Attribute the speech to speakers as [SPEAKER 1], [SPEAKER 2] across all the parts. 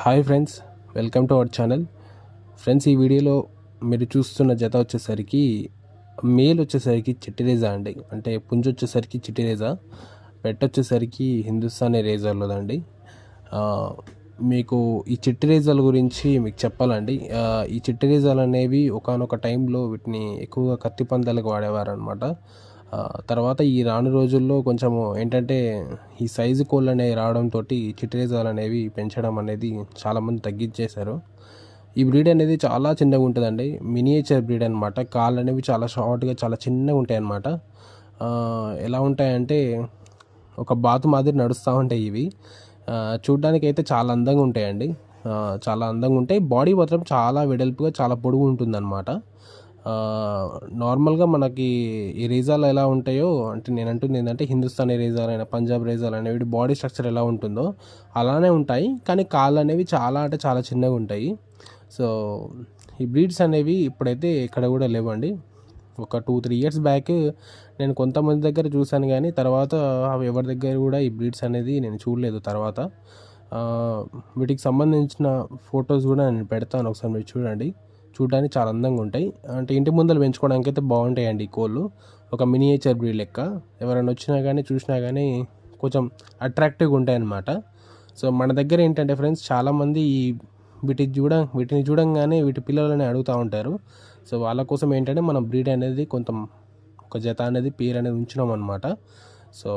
[SPEAKER 1] Hi friends welcome to our channel. Friends ఈ వీడియోలో మీరు చూస్తున్న జత వచ్చేసరికి మేల్ వచ్చేసరికి చిట్టి రేజా అండి. అంటే పుంజు వచ్చేసరికి చిట్టి రేజా పెట్ట వచ్చేసరికి హిందుస్థానీ రేజర్లోదండి. మీకు ఈ చిట్టి రేజాల గురించి మీకు చెప్పాలండి. ఈ చిట్టి రేజాలు అనేవి ఒకనొక టైంలో వీటిని ఎక్కువగా కత్తి పందాలకు వాడేవారు అనమాట తర్వాత ఈ రాను రోజుల్లో కొంచెము ఏంటంటే ఈ సైజు కోళ్ళు అనేవి రావడంతో చిట్రేజాలు అనేవి పెంచడం అనేది చాలామంది తగ్గించేశారు. ఈ బ్రీడ్ అనేది చాలా చిన్నగా ఉంటుందండి. మినియేచర్ బ్రీడ్ అనమాట కాళ్ళు అనేవి చాలా షార్ట్గా చాలా చిన్నగా ఉంటాయి అన్నమాట ఎలా ఉంటాయంటే ఒక బాతు మాదిరి నడుస్తూ ఉంటాయి ఇవి. చూడ్డానికి అయితే చాలా అందంగా ఉంటాయండి. చాలా అందంగా ఉంటాయి. బాడీ మాత్రం చాలా వెడల్పుగా చాలా పొడుగు ఉంటుందన్నమాట. నార్మల్గా మనకి ఈ రేజాలు ఎలా ఉంటాయో అంటే నేను అంటుంది ఏంటంటే హిందుస్థానీ రేజాలు అయినా పంజాబ్ రేజాలు అనేవి బాడీ స్ట్రక్చర్ ఎలా ఉంటుందో అలానే ఉంటాయి. కానీ కాళ్ళు అనేవి చాలా అంటే చాలా చిన్నగా ఉంటాయి. సో ఈ బ్రీడ్స్ అనేవి ఇప్పుడైతే ఇక్కడ కూడా లేవండి. ఒక టూ త్రీ ఇయర్స్ బ్యాక్ నేను కొంతమంది దగ్గర చూశాను కానీ తర్వాత అవి ఎవరి దగ్గర కూడా ఈ బ్రీడ్స్ అనేది నేను చూడలేదు తర్వాత. వీటికి సంబంధించిన ఫొటోస్ కూడా నేను పెడతాను ఒకసారి మీరు చూడండి. చూడడానికి చాలా అందంగా ఉంటాయి. అంటే ఇంటి ముందర పెంచుకోవడానికి అయితే బాగుంటాయండి ఈ కోళ్ళు. ఒక మినియేచర్ బ్రీడ్ లెక్క. ఎవరైనా వచ్చినా కానీ చూసినా కానీ కొంచెం అట్రాక్టివ్గా ఉంటాయి అన్నమాట సో మన దగ్గర ఏంటంటే ఫ్రెండ్స్ చాలామంది ఈ వీటి చూడ వీటిని చూడంగానే వీటి పిల్లలని అడుగుతూ ఉంటారు. సో వాళ్ళ కోసం ఏంటంటే మనం బ్రీడ్ అనేది కొంత ఒక జత అనేది పేరు అనేది ఉంచినాం అనమాట సో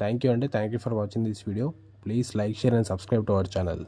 [SPEAKER 1] థ్యాంక్ యూ అండి. Thank you for watching this video. Please like share and subscribe to our channel.